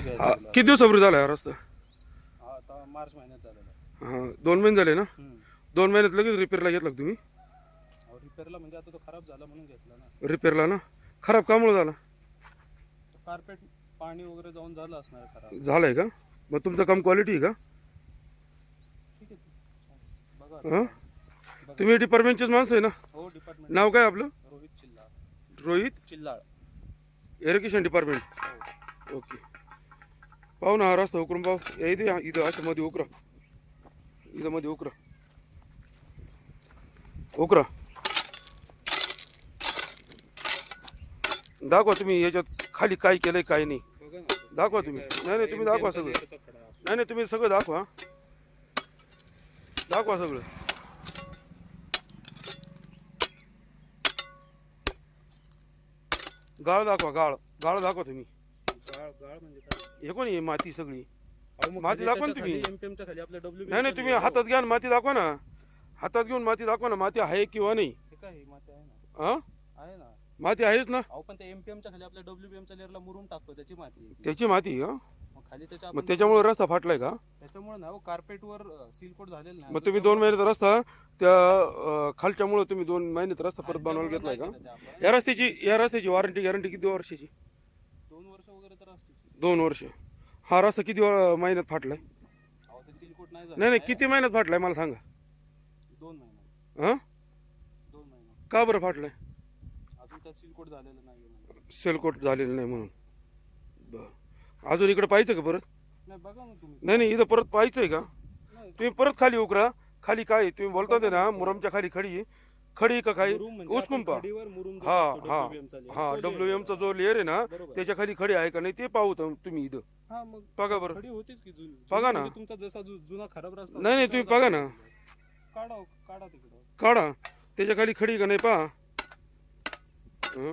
हा. किती दिवसापूर्वी झाला हा रस्ता? हा आता मार्च महिन्यात झालेला आहे. हा दोन महिने झाले ना. दोन महिन्यात लगेच रिपेअरला घेतला का तुम्ही? रिपेअरला म्हणजे आता तो खराब झाला म्हणून घेतला ना. रिपेअरला ना? खराब कामुळे झाला? कार्पेट पाणी वगैरे जाऊन झालं असणार खराब. झालाय का? मग तुमचं काम क्वालिटी आहे का? ठीक आहे बघा आता. हां? तुम्ही डिपार्टमेंटचेच माणसं आहे ना? हो डिपार्टमेंट नाव काय आपलं? Rohit Chillal. Rohit? Chillal. Irrigation department okay पाहू ना हा रस्ता उकरून पाहू. या इथे इथं अशा मध्ये उकरा. इथं मध्ये उकरा. उकरा. दाखवा तुम्ही याच्यात खाली काय केलंय काय नाही. दाखवा तुम्ही. नाही नाही तुम्ही दाखवा सगळं. नाही नाही तुम्ही सगळं दाखवा दाखवा सगळं. गाळ दाखवा गाळ. गाळ दाखवा तुम्ही. गाळ म्हणजे काय? हे कोण आहे माती सगळी? अहो, मग माती दाखवा ना तुम्ही. खाली MPM च्या खाली आपल्या डब्ल्यू नाही नाही तुम्ही हातात घ्या आणि माती दाखवा ना. हातात घेऊन माती दाखवा ना माती आहे किंवा नाही. हे काय हे माती आहे ना. हा? आहे ना. माती आहेच ना. अहो पण त्या एमपीएम च्या खाली आपल्या डब्ल्यू च्या लेअरला मुरुम टाकतो त्याची माती आहे. त्याची माती हा मग खाली त्याच्या मग आपण- त्याच्यामुळे रस्ता फाटलाय का? त्याच्यामुळे ना कार्पेट वर सील कोट झालेलं नाही. मग तुम्ही दोन महिन्याचा रस्ता त्या अं, खालच्यामुळे तुम्ही दोन महिन्याचा रस्ता परत बनवायला घेतलाय का. या रस्त्याची या रस्त्याची वॉरंटी गॅरंटी किती वर्षाची? दोन वर्ष वगैरे तर असते दोन वर्ष. हा रस्ता किती वर- महिन्यात फाटलाय? अहो ते सील कोट नाही झालं. नाही नाही किती महिन्यात फाटलाय मला सांगा. दोन महिने हा? दोन महिने का बरं फाटलाय? अजून त्यात सील कोट झालेलं नाही सेलकोट झालेलं नाही म्हणून. बरं. अजून इकडे पाहायचं का परत? नाही बघा ना तुम्ही. नाही नाही इथं परत पाहायचंय का? नाही तुम्ही परत खाली उकरा. खाली काय आहे? तुम्ही बोलता ते ना मुरमच्या खाली खडी आहे. खडी का काय मुरुम म्हणजे उचकून आपण पहा. खडीवर मुरुम जो हा. हा WBM चा layer, हा तो डब्ल्यू एमचा जो लेअर आहे ना बरोबर. त्याच्याखाली खडी आहे का नाही ते पाहू तुम- तुम्ही इथं. हा मग बघा बरं. खडी होतीच की जुनी. बघा ना. म्हणजे तुमचा जसा जु- जुना खराब रस्ता नाही, नाही, तुम्ही त्याच्यावर बघा ना. जाऊन काढा हो, काढा तिकडं. काढा. त्याच्याखाली खडी का नाही पहा? हे?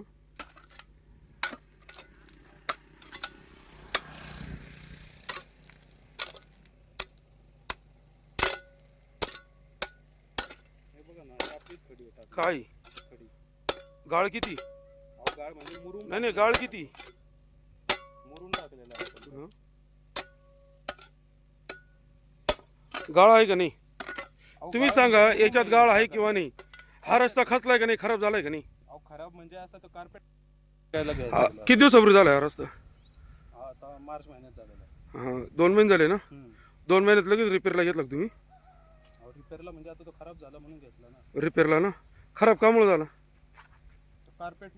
काय? गाळ किती? गाळ म्हणजे मुरुम नाही नाही गाळ किती? मुरुम टाकलेला आहे आपण. गाळ आहे का नाही? अहो, तुम्ही गाळ सांगा म्हणजे याच्यात मुरुम गाळ आहे. किंवा नाही? हा रस्ता खचलाय का नाही? खराब झालाय का नाही? अहो खराब म्हणजे असं कार्पेट हा, घ्यायला किती दिवसापूर्वी झाला हा रस्ता? हा आता मार्च महिन्यात झालेला आहे. हा दोन महिने झाले ना? हम्म. दोन महिन्यात लगेच रिपेअरला घेतला का तुम्ही? रिपेअरला म्हणजे आता तो खराब झाला म्हणून घेतला ना. रिपेअरला ना? खराब कामुळे झाला? कार्पेट